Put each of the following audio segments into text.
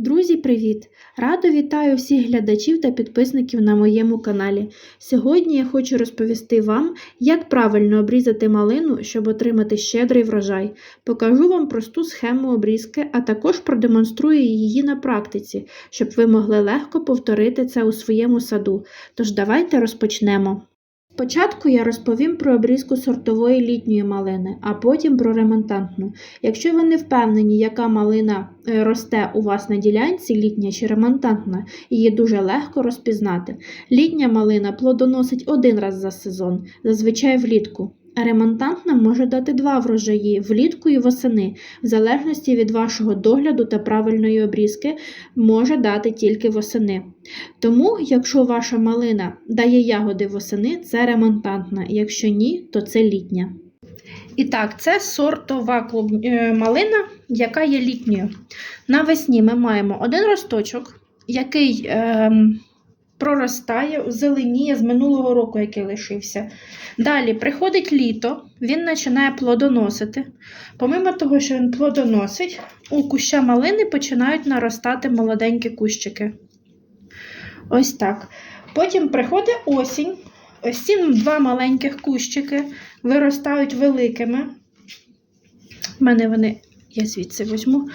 Друзі, привіт! Радо вітаю всіх глядачів та підписників на моєму каналі. Сьогодні я хочу розповісти вам, як правильно обрізати малину, щоб отримати щедрий врожай. Покажу вам просту схему обрізки, а також продемонструю її на практиці, щоб ви могли легко повторити це у своєму саду. Тож давайте розпочнемо. Спочатку я розповім про обрізку сортової літньої малини, а потім про ремонтантну. Якщо ви не впевнені, яка малина е, росте у вас на ділянці, літня чи ремонтантна, її дуже легко розпізнати. Літня малина плодоносить один раз за сезон, зазвичай влітку. А ремонтантна може дати два врожаї влітку і восени, в залежності від вашого догляду та правильної обрізки, може дати тільки восени. Тому, якщо ваша малина дає ягоди восени, це ремонтантна, якщо ні, то це літня. І так, це сортова е, малина, яка є літньою. Навесні ми маємо один росточок, який ем, проростає, зеленіє з минулого року, який лишився. Далі приходить літо, він починає плодоносити. Помимо того, що він плодоносить, у куща малини починають наростати молоденькі кущики. Ось так. Потім приходить осінь. Ось ці два маленьких кущики виростають великими. У мене вони, я звідси візьму.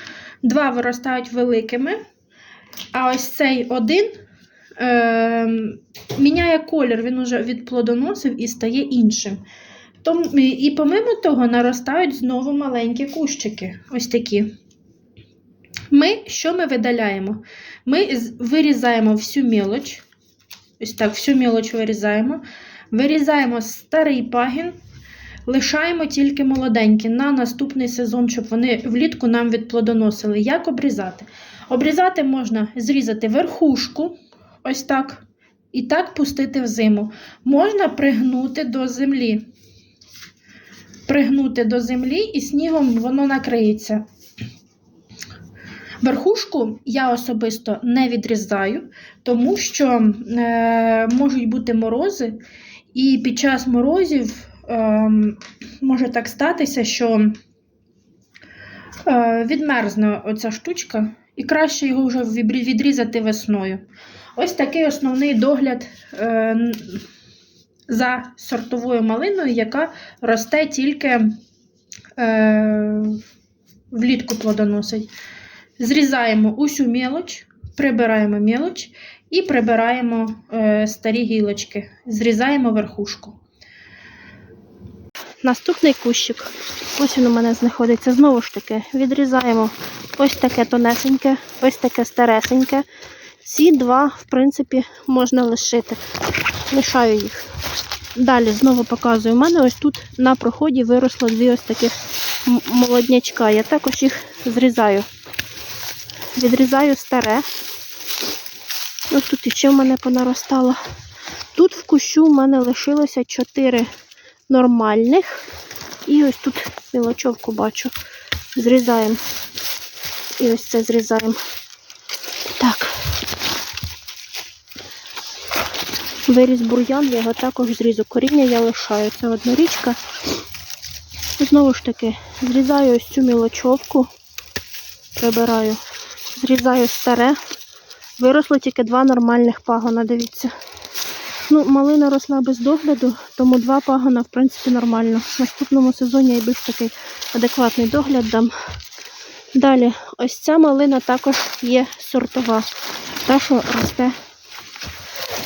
Два виростають великими. А ось цей один е, міняє колір, він уже відплодоносив і стає іншим. Тому, і помимо того, наростають знову маленькі кущики. Ось такі. Ми що ми видаляємо? Ми вирізаємо всю мілоч. Ось так, всю мілоч вирізаємо. Вирізаємо старий пагін, лишаємо тільки молоденькі на наступний сезон, щоб вони влітку нам відплодоносили. Як обрізати? Обрізати можна зрізати верхушку, ось так, і так пустити в зиму. Можна пригнути до землі. Пригнути до землі і снігом воно накриється. Верхушку я особисто не відрізаю, тому що е, можуть бути морози, і під час морозів е, може так статися, що е, відмерзне оця штучка, і краще його вже відрізати весною. Ось такий основний догляд е, за сортовою малиною, яка росте тільки е, влітку плодоносить. Зрізаємо усю мілоч, прибираємо мілоч і прибираємо е, старі гілочки. Зрізаємо верхушку. Наступний кущик. Ось він у мене знаходиться. Знову ж таки, відрізаємо ось таке тонесеньке, ось таке старесеньке. Ці два, в принципі, можна лишити. Лишаю їх. Далі знову показую. У мене ось тут на проході виросло дві ось таких молоднячка. Я також їх зрізаю. Відрізаю старе. Ось тут іще в мене понаростало. Тут в кущу в мене лишилося 4 нормальних. І ось тут мілочовку бачу. Зрізаємо. І ось це зрізаємо. Виріс бур'ян, я його також зрізу. Коріння я лишаю. Це однорічка. Знову ж таки, зрізаю ось цю мілочовку. Прибираю. Зрізаю старе. Виросло тільки два нормальних пагона, дивіться. Ну, малина росла без догляду, тому два пагона, в принципі, нормально. В наступному сезоні я більш такий адекватний догляд дам. Далі, ось ця малина також є сортова. Та, що росте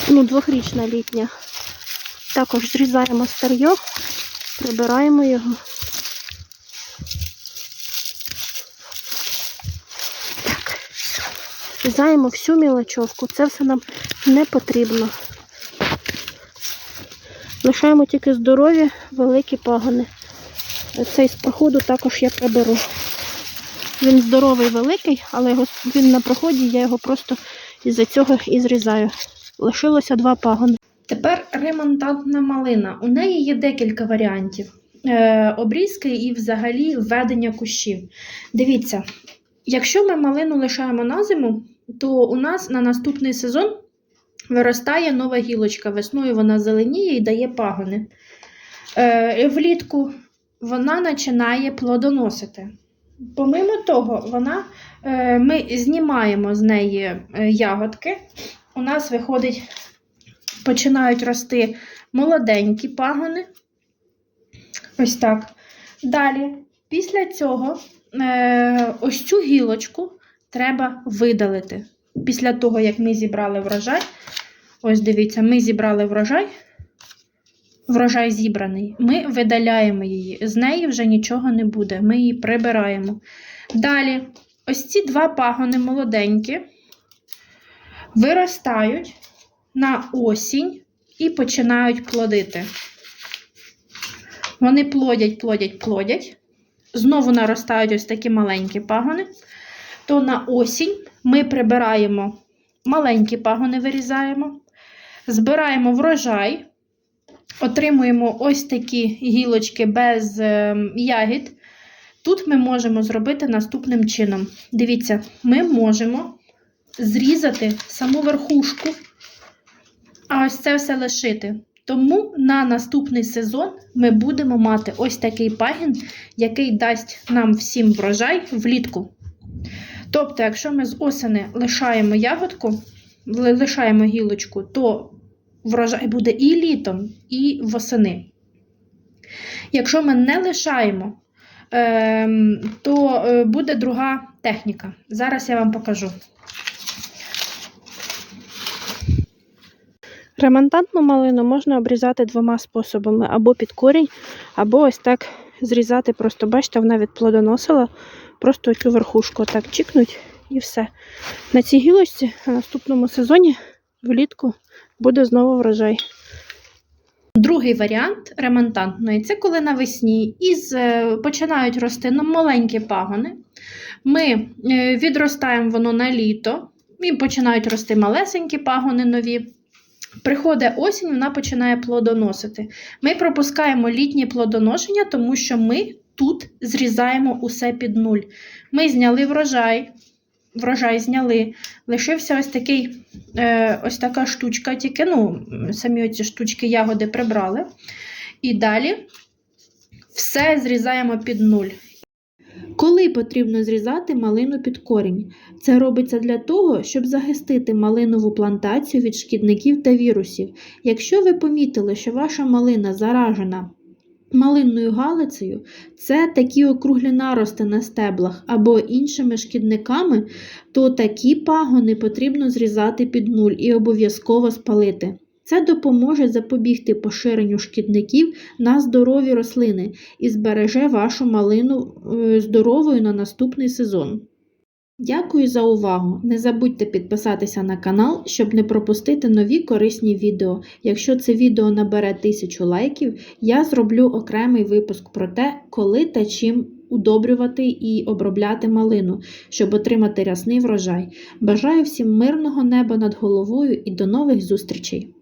ну, двохрічна літня. Також зрізаємо старьо, прибираємо його. Так. Зрізаємо всю мілочовку. Це все нам не потрібно. Лишаємо тільки здорові, великі пагони. Цей з проходу також я приберу. Він здоровий, великий, але його, він на проході, я його просто із-за цього і зрізаю. Лишилося два пагони. Тепер ремонтантна малина. У неї є декілька варіантів е, обрізки і взагалі введення кущів. Дивіться, якщо ми малину лишаємо на зиму, то у нас на наступний сезон виростає нова гілочка. Весною вона зеленіє і дає пагони. Е, влітку вона починає плодоносити. Помимо того, вона е, ми знімаємо з неї е, ягодки. У нас виходить, починають рости молоденькі пагони. Ось так. Далі, після цього, е, ось цю гілочку треба видалити. Після того, як ми зібрали врожай, ось дивіться, ми зібрали врожай, врожай зібраний. Ми видаляємо її. З неї вже нічого не буде. Ми її прибираємо. Далі, ось ці два пагони молоденькі виростають на осінь і починають плодити. Вони плодять, плодять, плодять. Знову наростають ось такі маленькі пагони. То на осінь ми прибираємо маленькі пагони, вирізаємо, збираємо врожай, отримуємо ось такі гілочки без е, ягід. Тут ми можемо зробити наступним чином. Дивіться, ми можемо зрізати саму верхушку, а ось це все лишити. Тому на наступний сезон ми будемо мати ось такий пагін, який дасть нам всім врожай влітку. Тобто, якщо ми з осени лишаємо ягодку, лишаємо гілочку, то врожай буде і літом, і восени. Якщо ми не лишаємо, ем, то е, буде друга техніка. Зараз я вам покажу. Ремонтантну малину можна обрізати двома способами: або під корінь, або ось так зрізати. Просто бачите, вона відплодоносила просто цю верхушку. Отак чікнуть і все. На цій гілочці на наступному сезоні влітку буде знову врожай. Другий варіант ремонтантної це коли навесні із, е, починають рости на маленькі пагони. Ми е, відростаємо воно на літо, і починають рости малесенькі пагони нові. Приходить осінь, вона починає плодоносити. Ми пропускаємо літнє плодоношення, тому що ми тут зрізаємо усе під нуль. Ми зняли врожай, врожай зняли. Лишився ось такий, е, ось така штучка, тільки ну, самі оці штучки ягоди прибрали. І далі все зрізаємо під нуль. Коли потрібно зрізати малину під корінь? Це робиться для того, щоб захистити малинову плантацію від шкідників та вірусів. Якщо ви помітили, що ваша малина заражена малинною галицею, це такі округлі нарости на стеблах або іншими шкідниками, то такі пагони потрібно зрізати під нуль і обов'язково спалити. Це допоможе запобігти поширенню шкідників на здорові рослини і збереже вашу малину е, здоровою на наступний сезон. Дякую за увагу! Не забудьте підписатися на канал, щоб не пропустити нові корисні відео. Якщо це відео набере 1000 лайків, я зроблю окремий випуск про те, коли та чим удобрювати і обробляти малину, щоб отримати рясний врожай. Бажаю всім мирного неба над головою і до нових зустрічей!